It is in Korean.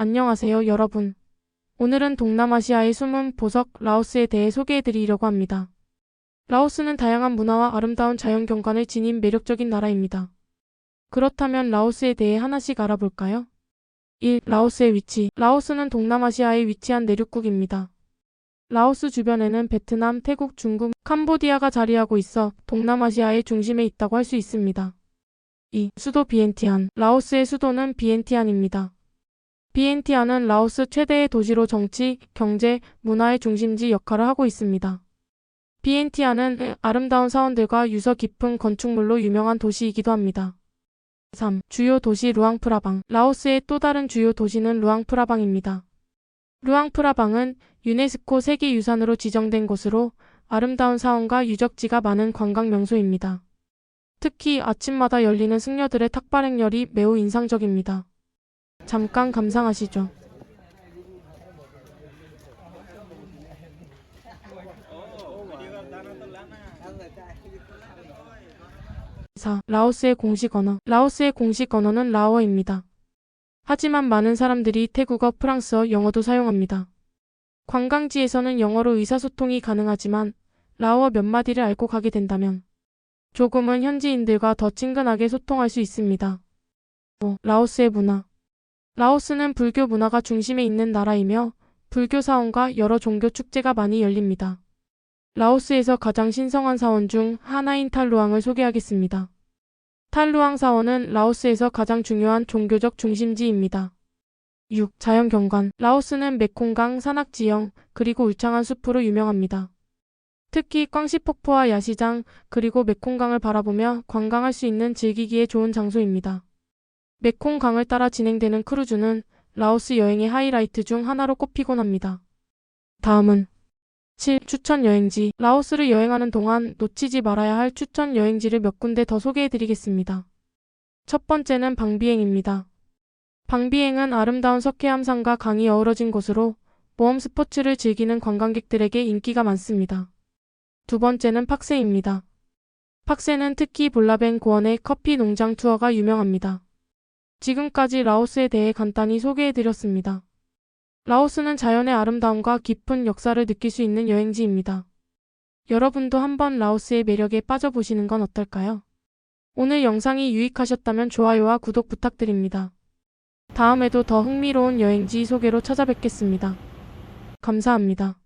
안녕하세요, 여러분. 오늘은 동남아시아의 숨은 보석 라오스에 대해 소개해 드리려고 합니다. 라오스는 다양한 문화와 아름다운 자연 경관을 지닌 매력적인 나라입니다. 그렇다면 라오스에 대해 하나씩 알아볼까요? 1. 라오스의 위치. 라오스는 동남아시아에 위치한 내륙국입니다. 라오스 주변에는 베트남, 태국, 중국, 캄보디아가 자리하고 있어 동남아시아의 중심에 있다고 할 수 있습니다. 2. 수도 비엔티안. 라오스의 수도는 비엔티안입니다. 비엔티안은 라오스 최대의 도시로 정치, 경제, 문화의 중심지 역할을 하고 있습니다. 비엔티안은 아름다운 사원들과 유서 깊은 건축물로 유명한 도시이기도 합니다. 3. 주요 도시 루앙프라방. 라오스의 또 다른 주요 도시는 루앙프라방입니다. 루앙프라방은 유네스코 세계유산으로 지정된 곳으로 아름다운 사원과 유적지가 많은 관광 명소입니다. 특히 아침마다 열리는 승려들의 탁발 행렬이 매우 인상적입니다. 잠깐 감상하시죠. 사 라오스의 공식 언어. 라오스의 공식 언어는 라오어입니다. 하지만 많은 사람들이 태국어, 프랑스어, 영어도 사용합니다. 관광지에서는 영어로 의사소통이 가능하지만 라오어 몇 마디를 알고 가게 된다면 조금은 현지인들과 더 친근하게 소통할 수 있습니다. 5. 라오스의 문화. 라오스는 불교 문화가 중심에 있는 나라이며 불교 사원과 여러 종교 축제가 많이 열립니다. 라오스에서 가장 신성한 사원 중 하나인 탈루앙을 소개하겠습니다. 탈루앙 사원은 라오스에서 가장 중요한 종교적 중심지입니다. 6. 자연 경관. 라오스는 메콩강 산악지형 그리고 울창한 숲으로 유명합니다. 특히 꽝시 폭포와 야시장 그리고 메콩강을 바라보며 관광할 수 있는 즐기기에 좋은 장소입니다. 메콩 강을 따라 진행되는 크루즈는 라오스 여행의 하이라이트 중 하나로 꼽히곤 합니다. 다음은 7. 추천 여행지. 라오스를 여행하는 동안 놓치지 말아야 할 추천 여행지를 몇 군데 더 소개해 드리겠습니다. 첫 번째는 방비행입니다. 방비행은 아름다운 석회암산과 강이 어우러진 곳으로 모험 스포츠를 즐기는 관광객들에게 인기가 많습니다. 두 번째는 팍세입니다. 팍세는 특히 볼라벤 고원의 커피 농장 투어가 유명합니다. 지금까지 라오스에 대해 간단히 소개해 드렸습니다. 라오스는 자연의 아름다움과 깊은 역사를 느낄 수 있는 여행지입니다. 여러분도 한번 라오스의 매력에 빠져보시는 건 어떨까요? 오늘 영상이 유익하셨다면 좋아요와 구독 부탁드립니다. 다음에도 더 흥미로운 여행지 소개로 찾아뵙겠습니다. 감사합니다.